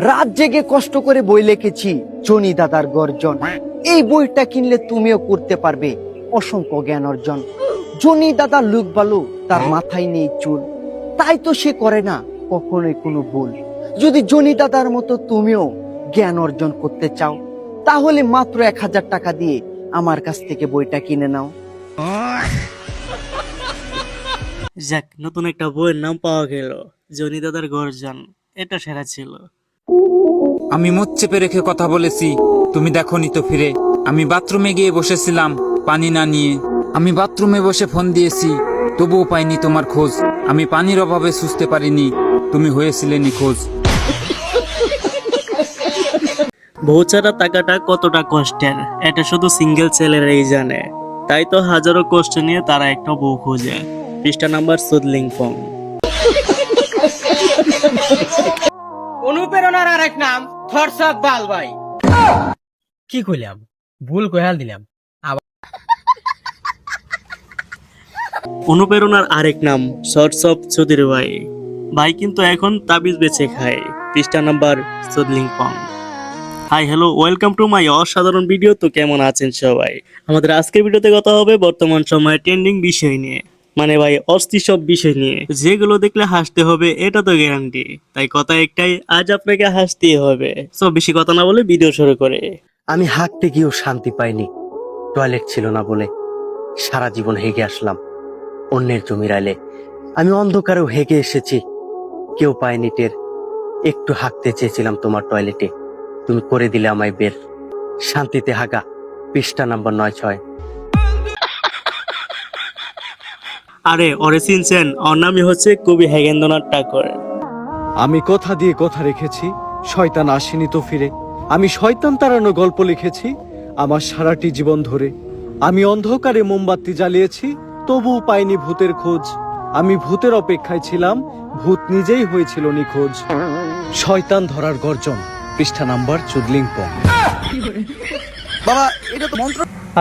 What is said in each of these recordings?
রাত জেগে কষ্ট করে বই লিখেছি, জনি দাদার গর্জন। এই বইটা কিনলে তুমিও করতে পারবে, অসংখ্য জ্ঞান অর্জন। জনি দাদা লুক বালু, তার মাথায় নেই চুল। তাই তো সে করে না, কখনোই কোনো ভুল। যদি জনি দাদার মতো তুমিও জ্ঞান অর্জন করতে চাও, তাহলে মাত্র এক হাজার টাকা দিয়ে আমার কাছ থেকে বইটা কিনে নাও। যাক, নতুন একটা বইয়ের নাম পাওয়া গেল, জনি দাদার গর্জন। এটা সেরা ছিল। আমি মুখ চেপে রেখে কথা বলেছি, তুমি দেখো নি তো ফিরে। আমি বাথরুমে গিয়ে বসেছিলাম, পানি না নিয়ে। আমি বাথরুমে বসে ফোন দিয়েছি, তবুও পাইনি তোমার খোঁজ। আমি পানির অভাবে সুস্থে পারিনি, তুমি হয়েছিলে নিখোঁজ। বউ ছাড়া টাকাটা কতটা কষ্টের, এটা শুধু সিঙ্গেল ছেলেরাই জানে। তাই তো হাজারো কষ্ট নিয়ে তারা একটা বউ খোঁজে। পৃষ্ঠা নাম্বার সুদলিং ফং অনুপ্রেরণার আরেক নাম থটস অফ বালবাই কি কইলাম? ভুল কইহাল দিলাম। অনুপ্রেরণার আরেক নাম শর্টস অফ চৌধুরী ভাই। ভাই কিন্তু এখন তাবিজ বেছে খায়। পৃষ্ঠা নাম্বার সুদলিং ফং hi hello welcome to my অসাধারণ ভিডিও। তো কেমন আছেন সবাই? আমাদের আজকের ভিডিওতে কথা হবে বর্তমান সময়ে ট্রেন্ডিং বিষয় নিয়ে। মানে ভাই, অস্থি সব বিষয় নিয়ে। যেগুলো দেখলে হাসতে হবে, এটা তো গ্যারান্টি তাই কথা একটাই, আজ আপনাকে হাসতেই হবে। সব বেশি কথা না বলে ভিডিও শুরু করে। আমি হাঁকতে গিয়েও শান্তি পাইনি। টয়লেট ছিল না বলে সারা জীবন হেগে আসলাম অন্যের জমির আইলে। আমি অন্ধকারেও হেগে এসেছি। কেউ পায়নি টের। একটু হাঁকতে চেয়েছিলাম তোমার টয়লেটে। তুমি করে দিলে আমায় বের। শান্তিতে হাগা, পৃষ্ঠা নাম্বার নয় ছয়। আরে অরে চিনছেন ওর নামই হচ্ছে কবি হেগেন্দ্রনাথ ঠাকুর। আমি কথা দিয়ে কথা রেখেছি শয়তান আসেনি তো ফিরে। আমি শয়তান তাড়ানো গল্প লিখেছি আমার সারাটি জীবন ধরে। আমি অন্ধকারে মোমবাতি জ্বালিয়েছি তবুও পাইনি ভূতের খোঁজ। আমি ভূতের অপেক্ষায় ছিলাম ভূত নিজেই হয়েছিল নিখোঁজ। শয়তান ধরার গর্জন পৃষ্ঠা নাম্বার চুদলিং পং।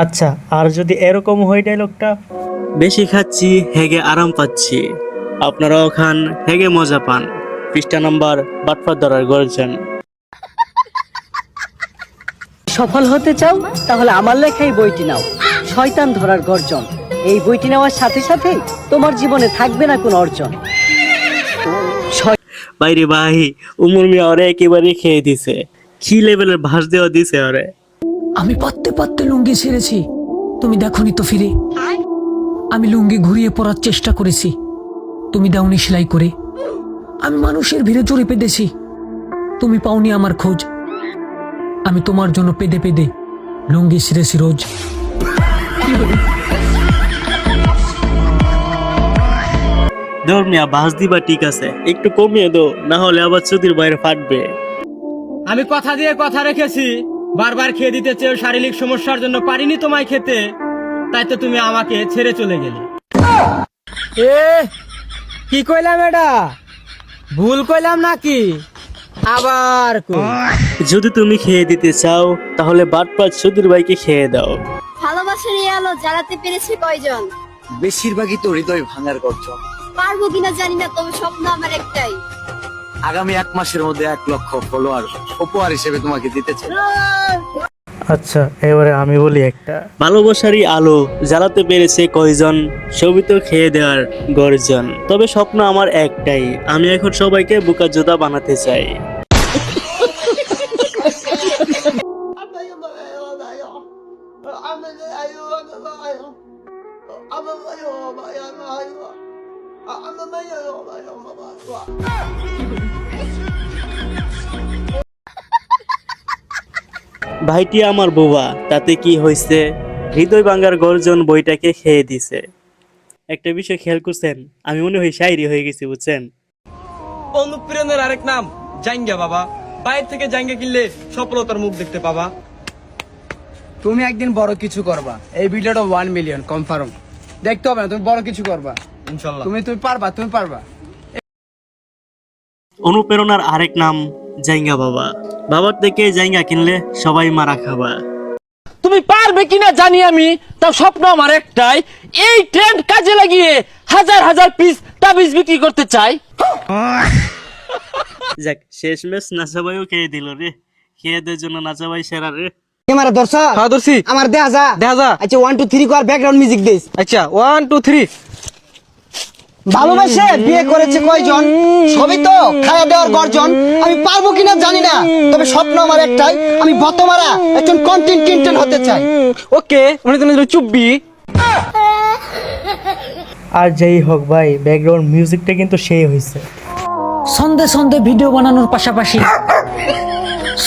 আচ্ছা আর যদি এরকম হয় ডায়লগটা বেশি খাচ্ছি হেগে আরাম পাচ্ছি। আপনারাও খান হেগে মজা পান। পৃষ্ঠা নাম্বার বাটফার ধরার গর্জন সফল হতে চাও তাহলে আমার লেখাই বইটি নাও শয়তান ধরার গর্জন। এই বইটি নেওয়ার সাথে সাথে তোমার জীবনে থাকবে না কোনো অর্জন। বাইরে ভাই উমর মিয়া ওরে একেবারে খেয়ে দিছে। কি লেভেলের ভাস দেওয়া দিছে ওরে। আমি পাততে পাততে লুঙ্গি ছেড়েছি। তুমি দেখনি তো ফিরে। আমি লুঙ্গি ঘুরিয়ে পরার চেষ্টা করেছি। তুমি দাওনি সেলাই করে। আমি মানুষের ভিড়ে জড়ে পেতেছি তুমি পাওনি আমার খোঁজ। আমি তোমার জন্য পেদে পেদে লুঙ্গি ছিঁড়েছি রোজ। দৌড় মিয়া ভাস দিবা ঠিক আছে। একটু কমিয়ে দো না হলে আবার চুদির বাইরে ফাটবে। আমি কথা দিয়ে কথা রেখেছি। বারবার খেয়ে দিতে চেয়েও শারীরিক সমস্যার জন্য পারিনি তোমায় খেতে। তাই তো তুমি আমাকে ছেড়ে চলে গেলে। এ কি কইলাম এটা ভুল কইলাম নাকি? আবার কই? যদি তুমি খেয়ে দিতে চাও তাহলে বাটপাট চুদির ভাইকে খেয়ে দাও। ভালোবাসার এই আলো জ্বালাতে পেরেছে কয়জন? বেশিরভাগই তো হৃদয় ভাঙার গর্জন পারব কিনা জানি না তবে স্বপ্ন আমার একটাই। আগামী এক মাসের মধ্যে এক লক্ষ ফলোয়ার উপহার হিসেবে তোমাকে দিতে চাই। আচ্ছা এবারে আমি বলি একটা। ভালোবাসারই আলো জ্বালাতে পেরেছে কয়জন? ছবি তো খেয়ে দেওয়ার গর্জন। তবে স্বপ্ন আমার একটাই আমি এখন সবাইকে বুকা জোদা বানাতে চাই। ভাইটি আমার বোবা তাতে কি হয়েছে হৃদয় ভাঙ্গার গর্জন বইটাকে খেয়ে দিছে। একটা বিষয় খেয়াল করছেন আমি মনে হয় শায়রি হয়ে গেছি বুঝছেন? অনুপ্রেরণার আরেক নাম জাঙ্গা বাবা। বাইরে থেকে জাঙ্গা কিনলে সফলতার মুখ দেখতে পাবা। তুমি একদিন বড় কিছু করবা। এই ভিডিওটা ওয়ান মিলিয়ন কনফার্ম দেখতে হবে না তুমি বড় কিছু করবা। ইনশাল্লাহ। তুমি তুমি পারবা তুমি পারবা। অনুপ্রেরণার আরেক নাম জাইঙ্গা বাবা। বাবার থেকে জাইঙ্গা কিনলে সবাই মারা খাবা। তুমি পারবে কিনা জানি আমি তাও স্বপ্ন আমার একটাই এই ট্রেন্ড কাজে লাগিয়ে হাজার হাজার পিস তাবিজ বিক্রি করতে চাই। যাক শেষ ম্যাচ নাচাবাইও খেয়ে দিল রে। খেয়ে দেওয়ার জন্য নাচাবাই সেরা রে। ক্যামেরা দর্শক? হ্যাঁ ধরছি আমার দেখা যা। দেখা যা। আচ্ছা ওয়ান টু থ্রি কর ব্যাকগ্রাউন্ড মিউজিক দিস। আচ্ছা ওয়ান টু থ্রি ভালোবাসে বিয়ে করেছে কয়জন? সবই তো খায়া দেওয়ার গর্জন। আমি পারব কিনা জানি না তবে স্বপ্ন আমার একটাই আমি বতমারা একজন কন্টেন্ট টিন্টেন হতে চাই। ওকে উনি তুমি চুব্বি আর যাই হোক ভাই ব্যাকগ্রাউন্ড মিউজিকটা কিন্তু সেই হয়েছে সন্ধে সন্ধে ভিডিও বানানোর পাশাপাশি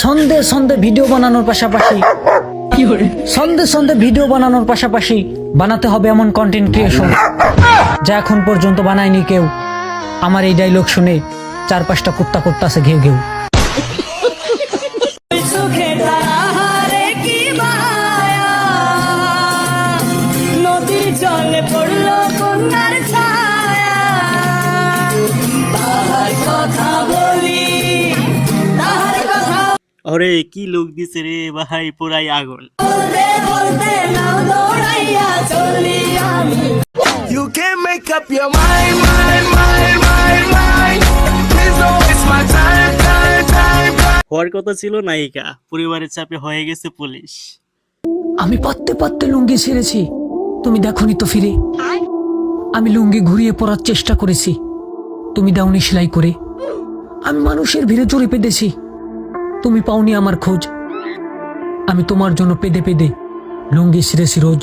সন্ধে সন্ধে ভিডিও বানানোর পাশাপাশি সন্ধে সন্ধে ভিডিও বানানোর পাশাপাশি বানাতে হবে এমন কন্টেন্ট ক্রিয়েশন যা এখন পর্যন্ত বানায়নি কেউ। আমার এই ডায়লগ শুনে চার পাঁচটা কুত্তা কুত্তা আছে ঘেউ। ঘেউ নদীর জলে পড়ল কন্যার ছায়া। তাহার কথা বলি তাহার কথা আরে কি লোক দিছে রে ভাই পুরাই আগুন বলতে বলতে নাও দৌড়াইয়া চলি আমি। হওয়ার কথা ছিল নায়িকা পরিবারের চাপে হয়ে গেছে পুলিশ। আমি পাততে পাততে লুঙ্গি ছেড়েছি। তুমি দেখনি তো ফিরে। আমি লুঙ্গি ঘুরিয়ে পরার চেষ্টা করেছি। তুমি দাওনি সেলাই করে। আমি মানুষের ভিড়ে জড়ে পেতেছি তুমি পাওনি আমার খোঁজ। আমি তোমার জন্য পেদে পেদে লুঙ্গি ছিঁড়েছি রোজ।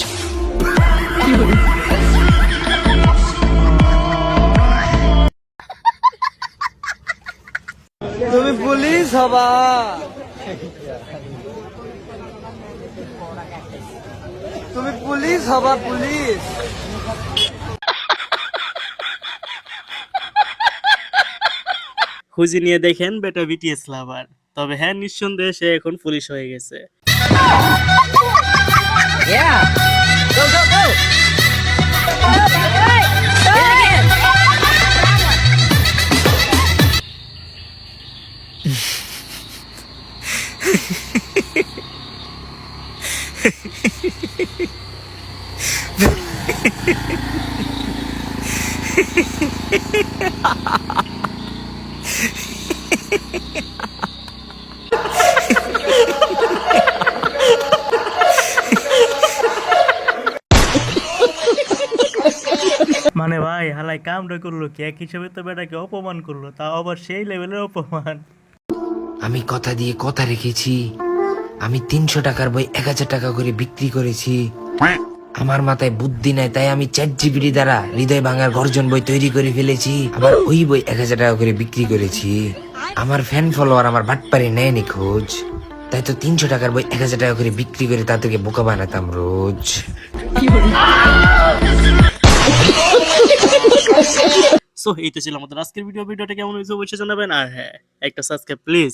তুমি পুলিশ হবা। তুমি পুলিশ হবা পুলিশ। খুঁজে নিয়ে দেখেন বেটা বিটিএস লাভার তবে হ্যাঁ নিঃসন্দেহে সে এখন পুলিশ হয়ে গেছে। মানে ভাই হালাই কামটা করল কি এক হিসেবে তো বেটাকে অপমান করল, তাও আবার সেই লেভেলের অপমান। আমি কথা দিয়ে কথা রেখেছি। আমি তিনশো টাকার বই এক হাজার টাকা করে বিক্রি করেছি। আমার মাথায় বুদ্ধি নাই তাই আমি চ্যাট জিপিটি দ্বারা হৃদয় ভাঙার গর্জন বই তৈরি করে ফেলেছি। আবার ওই বই এক হাজার টাকা করে বিক্রি করেছি। আমার ফ্যান ফলোয়ার আমার বাটপারে নেয়নি খোঁজ তাই তো তিনশো টাকার বই এক হাজার টাকা করে বিক্রি করে তাদেরকে বোকা বানাতাম রোজ। সো এই তো ছিল আমাদের আজকের ভিডিও ভিডিওটা কেমন হয়েছে অবশ্যই জানাবেন। আর হ্যাঁ একটা সাবস্ক্রাইব প্লিজ